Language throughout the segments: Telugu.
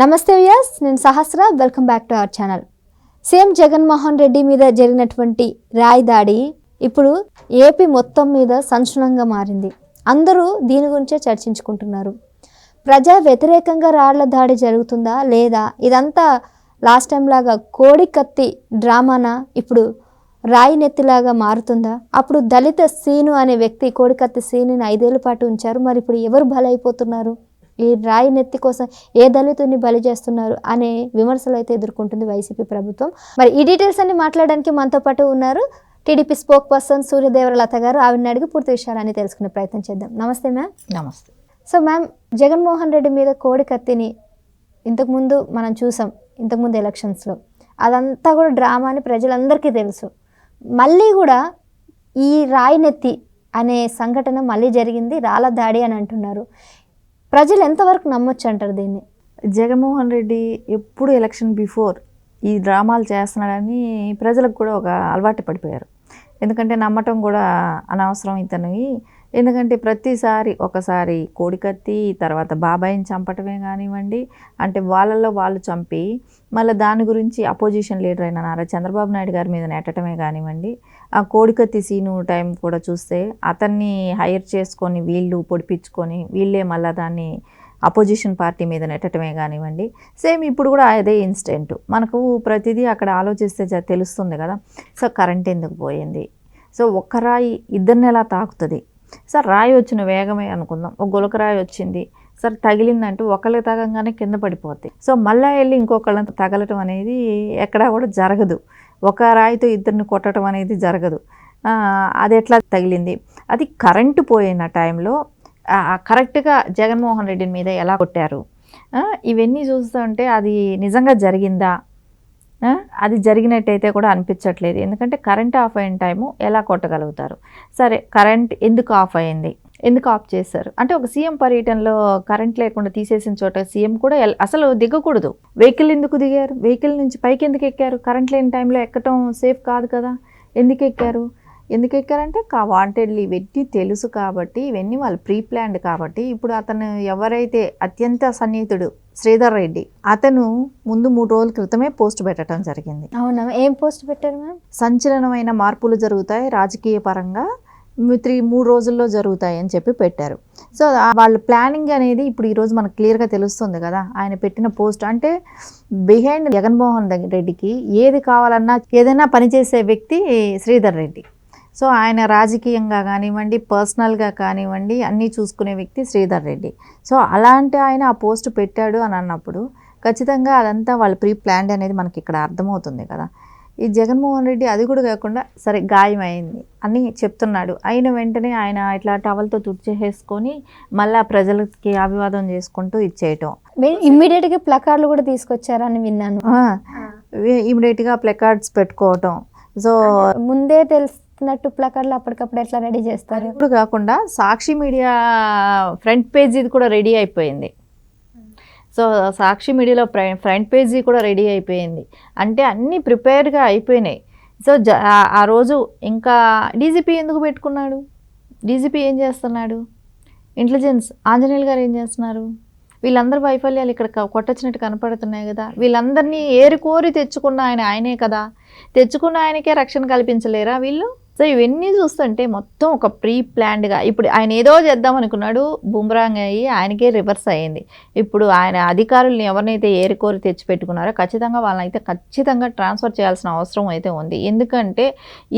నమస్తే వ్యాస్ నేను Sahasra. Welcome back to our channel. CM Jaganmohan Reddy మీద జరిగినటువంటి రాయి దాడి ఇప్పుడు ఏపీ మొత్తం మీద సంచలనంగా మారింది. అందరూ దీని గురించే చర్చించుకుంటున్నారు. ప్రజా వ్యతిరేకంగా రాళ్ళ దాడి జరుగుతుందా లేదా? ఇదంతా లాస్ట్ టైం లాగా కోడి కత్తి డ్రామానా? ఇప్పుడు రాయి నెత్తిలాగా మారుతుందా? అప్పుడు దళిత సీను అనే వ్యక్తి కోడికత్తి సీనుని ఐదేళ్ళ పాటు ఉంచారు. మరి ఇప్పుడు ఎవరు బలైపోతున్నారు? ఈ రాయి నెత్తి కోసం ఏ దళితుడిని బలి చేస్తున్నారు అనే విమర్శలు అయితే ఎదుర్కొంటుంది వైసీపీ ప్రభుత్వం. మరి ఈ డీటెయిల్స్ అన్ని మాట్లాడడానికి మనతో పాటు ఉన్నారు టీడీపీ స్పోక్ పర్సన్ సూర్యదేవరలత గారు. ఆవిడని అడిగి పూర్తి విషయాలని తెలుసుకునే ప్రయత్నం చేద్దాం. నమస్తే మ్యామ్. నమస్తే. సో మ్యామ్ జగన్మోహన్ రెడ్డి మీద కోడి కత్తిని ఇంతకుముందు మనం చూసాం ఇంతకుముందు ఎలక్షన్స్లో. అదంతా కూడా డ్రామా అని ప్రజలందరికీ తెలుసు. మళ్ళీ కూడా ఈ రాయినెత్తి అనే సంఘటన మళ్ళీ జరిగింది రాళ్ళ దాడి అని అంటున్నారు. ప్రజలు ఎంతవరకు నమ్మొచ్చు అంటారు దీన్ని? జగన్మోహన్ రెడ్డి ఎప్పుడు ఎలక్షన్ బిఫోర్ ఈ డ్రామాలు చేస్తున్నాడని ప్రజలకు కూడా ఒక అలవాటు పడిపోయారు. ఎందుకంటే నమ్మటం కూడా అనవసరం ఇతనివి. ఎందుకంటే ప్రతిసారి ఒకసారి కోడికత్తి తర్వాత బాబాయిని చంపటమే కానివ్వండి అంటే వాళ్ళల్లో వాళ్ళు చంపి మళ్ళీ దాని గురించి అపోజిషన్ లీడర్ అయిన నారా చంద్రబాబు నాయుడు గారి మీద నెట్టడమే కానివ్వండి ఆ కోడికత్తి సీను టైం కూడా చూస్తే అతన్ని హైర్ చేసుకొని వీళ్ళు పొడిపించుకొని వీళ్ళే మళ్ళీ దాన్ని అపోజిషన్ పార్టీ మీద నెట్టడమే కానివ్వండి. సేమ్ ఇప్పుడు కూడా అదే ఇన్స్టెంట్. మనకు ప్రతిదీ అక్కడ ఆలోచిస్తే జ- తెలుస్తుంది కదా. సో కరెంట్ ఎందుకు పోయింది? సో ఒక్క రాయి ఇద్దరిని ఎలా తాకుతుంది? సార్ రాయి వచ్చిన వేగమే అనుకుందాం. ఒక గులక రాయి వచ్చింది. సార్ తగిలిందంటే ఒకళ్ళు తగంగానే కింద పడిపోద్ది. సో మళ్ళీ వెళ్ళి ఇంకొకళ్ళని తగలటం అనేది ఎక్కడా కూడా జరగదు. ఒక రాయితో ఇద్దరిని కొట్టడం అనేది జరగదు. అది ఎట్లా తగిలింది? అది కరెంటు పోయిన టైంలో కరెక్ట్గా జగన్మోహన్ రెడ్డి మీద ఎలా కొట్టారు? ఇవన్నీ చూస్తుంటే అది నిజంగా జరిగిందా? అది జరిగినట్టయితే కూడా అనిపించట్లేదు. ఎందుకంటే కరెంట్ ఆఫ్ అయిన టైము ఎలా కొట్టగలుగుతారు? సరే కరెంట్ ఎందుకు ఆఫ్ అయింది? ఎందుకు ఆఫ్ చేశారు? అంటే ఒక సీఎం పర్యటనలో కరెంట్ లేకుండా తీసేసిన చోట సీఎం కూడా అసలు దిగకూడదు. వెహికల్ ఎందుకు దిగారు? వెహికల్ నుంచి పైకి ఎందుకు ఎక్కారు? కరెంట్ లేని టైంలో ఎక్కటం సేఫ్ కాదు కదా? ఎందుకు ఎక్కారు? ఎందుకు ఎక్కారంటే కా వాంటెడ్లీ ఇవన్నీ తెలుసు కాబట్టి ఇవన్నీ వాళ్ళు ప్రీ ప్లాన్డ్ కాబట్టి ఇప్పుడు అతను ఎవరైతే అత్యంత సన్నిహితుడు శ్రీధర్ రెడ్డి అతను ముందు మూడు రోజుల క్రితమే పోస్ట్ పెట్టడం జరిగింది. అవునా? ఏం పోస్ట్ పెట్టారు మ్యామ్? సంచలనమైన మార్పులు జరుగుతాయి రాజకీయ పరంగా త్రీ మూడు రోజుల్లో జరుగుతాయి అని చెప్పి పెట్టారు. సో వాళ్ళ ప్లానింగ్ అనేది ఇప్పుడు ఈరోజు మనకు క్లియర్గా తెలుస్తుంది కదా ఆయన పెట్టిన పోస్ట్. అంటే బిహైండ్ జగన్మోహన్ రెడ్డికి ఏది కావాలన్నా ఏదైనా పనిచేసే వ్యక్తి శ్రీధర్ రెడ్డి. సో ఆయన రాజకీయంగా కానివ్వండి పర్సనల్గా కానివ్వండి అన్నీ చూసుకునే వ్యక్తి శ్రీధర్ రెడ్డి. సో అలాంటి ఆయన ఆ పోస్ట్ పెట్టాడు అని అన్నప్పుడు ఖచ్చితంగా అదంతా వాళ్ళ ప్రీ ప్లాన్డ్ అనేది మనకి ఇక్కడ అర్థమవుతుంది కదా. ఈ జగన్మోహన్ రెడ్డి అది కూడా కాకుండా సరే గాయం అయింది అని చెప్తున్నాడు. అయిన వెంటనే ఆయన ఇట్లా టవల్తో తుడిచేసేసుకొని మళ్ళీ ప్రజలకి అభివాదం చేసుకుంటూ ఇచ్చేయటం. ఇమ్మీడియట్గా ప్లకార్డులు కూడా తీసుకొచ్చారని విన్నాను. ఇమీడియట్గా ప్లకార్డ్స్ పెట్టుకోవటం. సో ముందే తెలిసినట్టు ప్లకార్డులు అప్పటికప్పుడు ఎట్లా రెడీ చేస్తారు? ఇప్పుడు కాకుండా సాక్షి మీడియా ఫ్రంట్ పేజీది కూడా రెడీ అయిపోయింది. సో సాక్షి మీడియాలో ఫ్రంట్ పేజీ కూడా రెడీ అయిపోయింది. అంటే అన్నీ ప్రిపేర్డ్గా అయిపోయినాయి. సో జ ఆ- రోజు ఇంకా డీజీపీ ఎందుకు పెట్టుకున్నాడు? డీజీపీ ఏం చేస్తున్నాడు? ఇంటెలిజెన్స్ ఆంజనేయులు గారు ఏం చేస్తున్నారు? వీళ్ళందరి వైఫల్యాలు ఇక్కడ కొట్టచ్చినట్టు కనపడుతున్నాయి కదా. వీళ్ళందరినీ ఏరుకోరి తెచ్చుకున్న ఆయన ఆయనే కదా. తెచ్చుకున్న ఆయనకే రక్షణ కల్పించలేరా వీళ్ళు? సో ఇవన్నీ చూస్తుంటే మొత్తం ఒక ప్రీ ప్లాన్డ్గా ఇప్పుడు ఆయన ఏదో చేద్దాం అనుకున్నాడు బుమ్రాంగ్ అయ్యి ఆయనకే రివర్స్ అయ్యింది. ఇప్పుడు ఆయన అధికారుల్ని ఎవరినైతే ఏరికోరి తెచ్చిపెట్టుకున్నారో ఖచ్చితంగా వాళ్ళనైతే ఖచ్చితంగా ట్రాన్స్ఫర్ చేయాల్సిన అవసరం అయితే ఉంది. ఎందుకంటే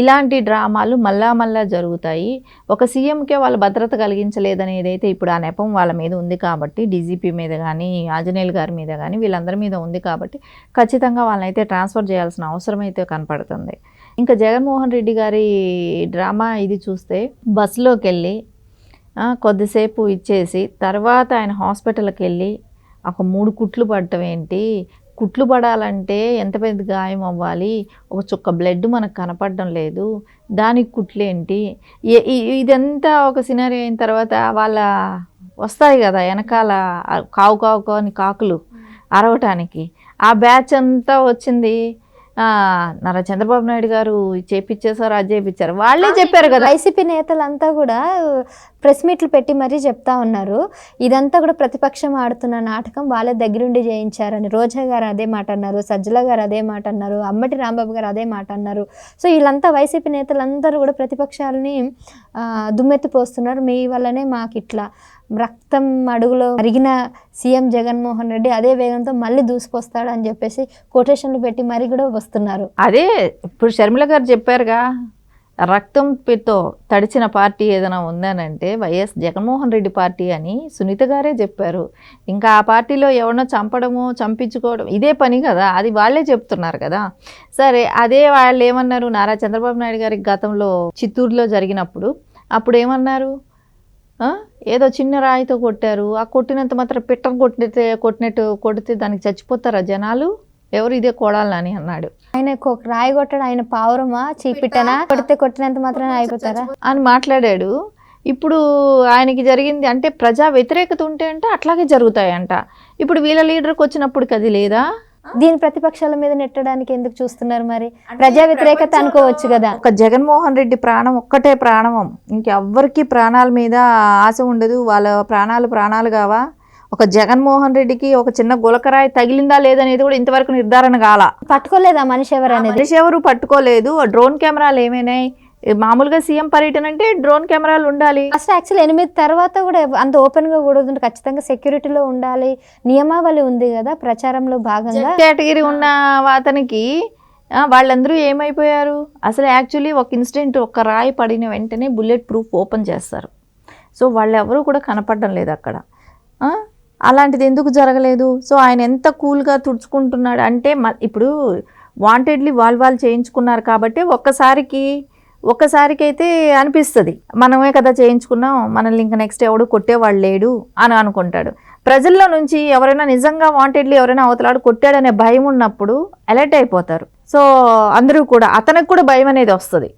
ఇలాంటి డ్రామాలు మళ్ళా మళ్ళా జరుగుతాయి. ఒక సీఎంకే వాళ్ళు భద్రత కలిగించలేదనేది అయితే ఇప్పుడు ఆ నెపం వాళ్ళ మీద ఉంది కాబట్టి డీజీపీ మీద కానీ ఆంజనేయులు గారి మీద కానీ వీళ్ళందరి మీద ఉంది కాబట్టి ఖచ్చితంగా వాళ్ళనైతే ట్రాన్స్ఫర్ చేయాల్సిన అవసరం అయితే కనపడుతుంది. ఇంకా జగన్మోహన్ రెడ్డి గారి డ్రామా ఇది చూస్తే బస్సులోకి వెళ్ళి కొద్దిసేపు ఇచ్చేసి తర్వాత ఆయన హాస్పిటల్కి వెళ్ళి ఒక మూడు కుట్లు పడటం ఏంటి? కుట్లు పడాలంటే ఎంత పెద్ద గాయం అవ్వాలి? ఒక చుక్క బ్లడ్ మనకు కనపడడం లేదు. దానికి కుట్లేంటి? ఇదంతా ఒక సినారీ అయిన తర్వాత వాళ్ళ వస్తాయి కదా వెనకాల కావు కావు కాని కాకులు అరవటానికి. ఆ బ్యాచ్ అంతా వచ్చింది. నారా చంద్రబాబు నాయుడు గారు ఇది చేపిచ్చేసారు అది చేపించారు వాళ్ళే చెప్పారు కదా. వైసీపీ నేతలంతా కూడా ప్రెస్ మీట్లు పెట్టి మరీ చెప్తా ఉన్నారు. ఇదంతా కూడా ప్రతిపక్షం ఆడుతున్న నాటకం వాళ్ళే దగ్గరుండి చేయించారని రోజా గారు అదే మాట అన్నారు సజ్జల గారు అదే మాట అన్నారు అమ్మటి రాంబాబు గారు అదే మాట అన్నారు. సో వీళ్ళంతా వైసీపీ నేతలందరూ కూడా ప్రతిపక్షాలని దుమ్మెత్తిపోస్తున్నారు మీ వల్లనే మాకు ఇట్లా రక్తం అడుగులో అరిగిన సీఎం జగన్మోహన్ రెడ్డి అదే వేగంతో మళ్ళీ దూసుకొస్తాడు అని చెప్పేసి కొటేషన్లు పెట్టి మరీ కూడా వస్తున్నారు. అదే ఇప్పుడు షర్మిల గారు చెప్పారుగా రక్తం తడిచిన పార్టీ ఏదైనా ఉందనంటే వైఎస్ జగన్మోహన్ రెడ్డి పార్టీ అని సునీత గారే చెప్పారు. ఇంకా ఆ పార్టీలో ఎవరినో చంపడము చంపించుకోవడం ఇదే పని కదా అది వాళ్ళే చెప్తున్నారు కదా. సరే అదే వాళ్ళు ఏమన్నారు? నారా చంద్రబాబు నాయుడు గారికి గతంలో చిత్తూరులో జరిగినప్పుడు అప్పుడు ఏమన్నారు? ఏదో చిన్న రాయితో కొట్టారు. ఆ కొట్టినంత మాత్రం పిట్టను కొట్టితే కొట్టినట్టు కొడితే దానికి చచ్చిపోతారా జనాలు? ఎవరు ఇదే కొడాలని అన్నాడు. ఆయన ఒక రాయి కొట్టాడు ఆయన పావురమా? చీపిట్టనా? కొడితే కొట్టినంత మాత్రం అయిపోతారా అని మాట్లాడాడు. ఇప్పుడు ఆయనకి జరిగింది అంటే ప్రజా వ్యతిరేకత ఉంటే అంటే అట్లాగే జరుగుతాయంట. ఇప్పుడు వీళ్ళ లీడర్కి వచ్చినప్పుడు అది లేదా? దీని ప్రతిపక్షాల మీద నెట్టడానికి ఎందుకు చూస్తున్నారు మరి? ప్రజా వ్యతిరేకత అనుకోవచ్చు కదా. ఒక జగన్మోహన్ రెడ్డి ప్రాణం ఒక్కటే ప్రాణం ఇంకెవ్వరికి ప్రాణాల మీద ఆశ ఉండదు. వాళ్ళ ప్రాణాలు ప్రాణాలు కావా? ఒక జగన్మోహన్ రెడ్డికి ఒక చిన్న గులకరాయి తగిలిందా లేదనేది కూడా ఇంతవరకు నిర్ధారణ కాల. పట్టుకోలేదా మనిషి ఎవరు అనేది? మనిషి ఎవరు పట్టుకోలేదు. డ్రోన్ కెమెరాలు ఏమైనాయి? మామూలుగా సీఎం పర్యటన అంటే డ్రోన్ కెమెరాలు ఉండాలి. ఫస్ట్ యాక్చువల్ ఎనిమిది తర్వాత కూడా అంత ఓపెన్గా కూడా. ఖచ్చితంగా సెక్యూరిటీలో ఉండాలి. నియమావళి ఉంది కదా ప్రచారంలో భాగంగా. కేటగిరీ ఉన్న అతనికి వాళ్ళందరూ ఏమైపోయారు? అసలు యాక్చువల్లీ ఒక ఇన్సిడెంట్ ఒక రాయి పడిన వెంటనే బుల్లెట్ ప్రూఫ్ ఓపెన్ చేస్తారు. సో వాళ్ళు ఎవరు కూడా కనపడడం లేదు అక్కడ. అలాంటిది ఎందుకు జరగలేదు? సో ఆయన ఎంత కూల్గా తుడుచుకుంటున్నాడు అంటే మ- ఇప్పుడు వాంటెడ్లీ వాళ్ళు వాళ్ళు చేయించుకున్నారు కాబట్టి ఒక్కసారికి ఒక్కసారికైతే అనిపిస్తుంది మనమే కదా చేయించుకున్నాం మనల్ని ఇంకా నెక్స్ట్ ఎవడు కొట్టేవాడు లేడు అని అనుకుంటాడు. ప్రజల్లో నుంచి ఎవరైనా నిజంగా వాంటెడ్లీ ఎవరైనా అవతలాడు కొట్టాడనే భయం ఉన్నప్పుడు అలర్ట్ అయిపోతారు. సో అందరూ కూడా అతనికి కూడా భయం అనేది వస్తుంది.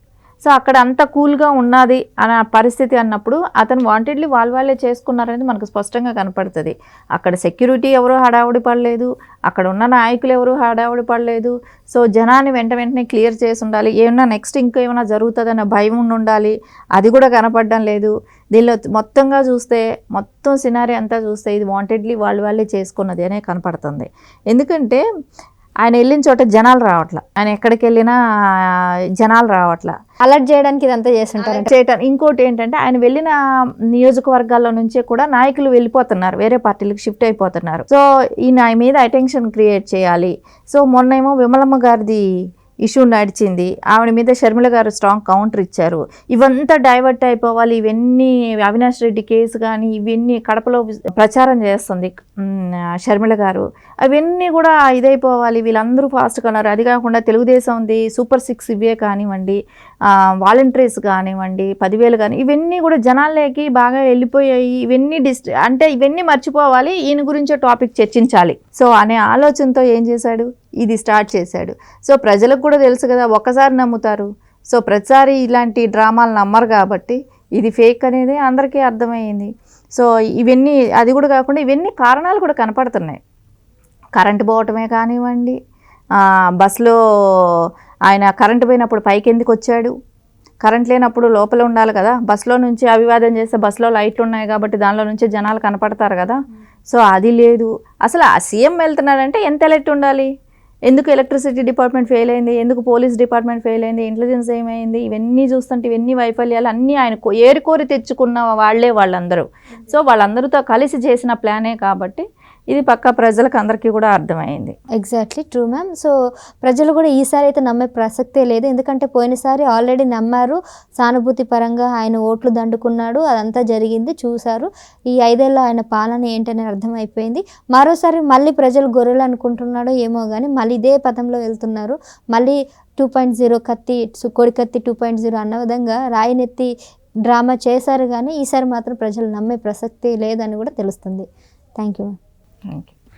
సో అక్కడ అంత కూల్గా ఉన్నది అనే పరిస్థితి అన్నప్పుడు అతను వాంటెడ్లీ వాళ్ళ వాళ్ళే చేసుకున్నారనేది మనకు స్పష్టంగా కనపడుతుంది. అక్కడ సెక్యూరిటీ ఎవరూ హడావుడి పడలేదు అక్కడ ఉన్న నాయకులు ఎవరూ హడావుడి పడలేదు. సో జనాన్ని వెంట వెంటనే క్లియర్ చేసి ఉండాలి. ఏమన్నా నెక్స్ట్ ఇంకేమైనా జరుగుతుందనే జరుగుతుందన్న భయం ఉండి ఉండాలి. అది కూడా కనపడడం లేదు. దీనిలో మొత్తంగా చూస్తే మొత్తం సినారీ అంతా చూస్తే ఇది వాంటెడ్లీ వాళ్ళు వాళ్ళే చేసుకున్నది అనే కనపడుతుంది. ఎందుకంటే ఆయన వెళ్ళిన చోట జనాలు రావట్ల. ఆయన ఎక్కడికి వెళ్ళినా జనాలు రావట్ల. అలర్ట్ చేయడానికి ఇదంతా చేస్తుంటారు చేయటం. ఇంకోటి ఏంటంటే ఆయన వెళ్ళిన నియోజకవర్గాల్లో నుంచే కూడా నాయకులు వెళ్ళిపోతున్నారు. వేరే పార్టీలకు షిఫ్ట్ అయిపోతున్నారు. సో ఈయన మీద అటెన్షన్ క్రియేట్ చేయాలి. సో మొన్నేమో విమలమ్మ గారిది ఇష్యూ నడిచింది. ఆవిడ మీద షర్మిల గారు స్ట్రాంగ్ కౌంటర్ ఇచ్చారు. ఇవంతా డైవర్ట్ అయిపోవాలి. ఇవన్నీ అవినాష్ రెడ్డి కేసు కానీ ఇవన్నీ కడపలో ప్రచారం చేస్తుంది షర్మిల గారు. అవన్నీ కూడా ఇదైపోవాలి. వీళ్ళందరూ ఫాస్ట్గా ఉన్నారు. అది కాకుండా తెలుగుదేశం ఉంది. సూపర్ సిక్స్ ఇవే కానివ్వండి. వాలంటీర్స్ కానివ్వండి పదివేలు కానీ ఇవన్నీ కూడా జనాల్లోకి బాగా వెళ్ళిపోయాయి. ఇవన్నీ డిస్ట్ అంటే ఇవన్నీ మర్చిపోవాలి. ఈయన గురించే టాపిక్ చర్చించాలి. సో అనే ఆలోచనతో ఏం చేశాడు? ఇది స్టార్ట్ చేశాడు. సో ప్రజలకు కూడా తెలుసు కదా ఒక్కసారి నమ్ముతారు. సో ప్రతిసారి ఇలాంటి డ్రామాలు నమ్మరు కాబట్టి ఇది ఫేక్ అనేది అందరికీ అర్థమైంది సో ఇవన్నీ అది కూడా కాకుండా ఇవన్నీ కారణాలు కూడా కనపడుతున్నాయి. కరెంటు పోవటమే కానివ్వండి బస్సులో ఆయన కరెంటు పోయినప్పుడు పైకి ఎందుకు వచ్చాడు? కరెంట్ లేనప్పుడు లోపల ఉండాలి కదా. బస్సులో నుంచి అవివాదం చేస్తే బస్సులో లైట్లు ఉన్నాయి కాబట్టి దానిలో నుంచి జనాలు కనపడతారు కదా. సో అది లేదు. అసలు ఆ సీఎం వెళ్తున్నాడంటే ఎంత ఎలక్ట్ ఉండాలి? ఎందుకు ఎలక్ట్రిసిటీ డిపార్ట్మెంట్ ఫెయిల్ అయింది? ఎందుకు పోలీస్ డిపార్ట్మెంట్ ఫెయిల్ అయింది? ఇంటెలిజెన్స్ ఏమైంది? ఇవన్నీ చూస్తుంటే ఇవన్నీ వైఫల్యాలు అన్నీ ఆయన ఏరుకోరి తెచ్చుకున్న వాళ్ళే వాళ్ళందరూ. సో వాళ్ళందరితో కలిసి చేసిన ప్లానే కాబట్టి ఇది పక్క ప్రజలకు అందరికీ కూడా అర్థమైంది. ఎగ్జాక్ట్లీ ట్రూ మ్యామ్ సో ప్రజలు కూడా ఈసారి అయితే నమ్మే ప్రసక్తే లేదు. ఎందుకంటే పోయినసారి ఆల్రెడీ నమ్మారు. సానుభూతి పరంగా ఆయన ఓట్లు దండుకున్నాడు. అదంతా జరిగింది చూశారు. ఈ ఐదేళ్ళ ఆయన పాలన ఏంటని అర్థమైపోయింది. మరోసారి మళ్ళీ ప్రజలు గొర్రెలు అనుకుంటున్నాడో ఏమో కానీ మళ్ళీ ఇదే పదంలో వెళ్తున్నారు. మళ్ళీ టూ పాయింట్ జీరో కత్తి సు- కొడి కత్తి టూ పాయింట్ జీరో అన్న విధంగా రాయినెత్తి డ్రామా చేశారు కానీ ఈసారి మాత్రం ప్రజలు నమ్మే ప్రసక్తి లేదని కూడా తెలుస్తుంది. Thank you thank you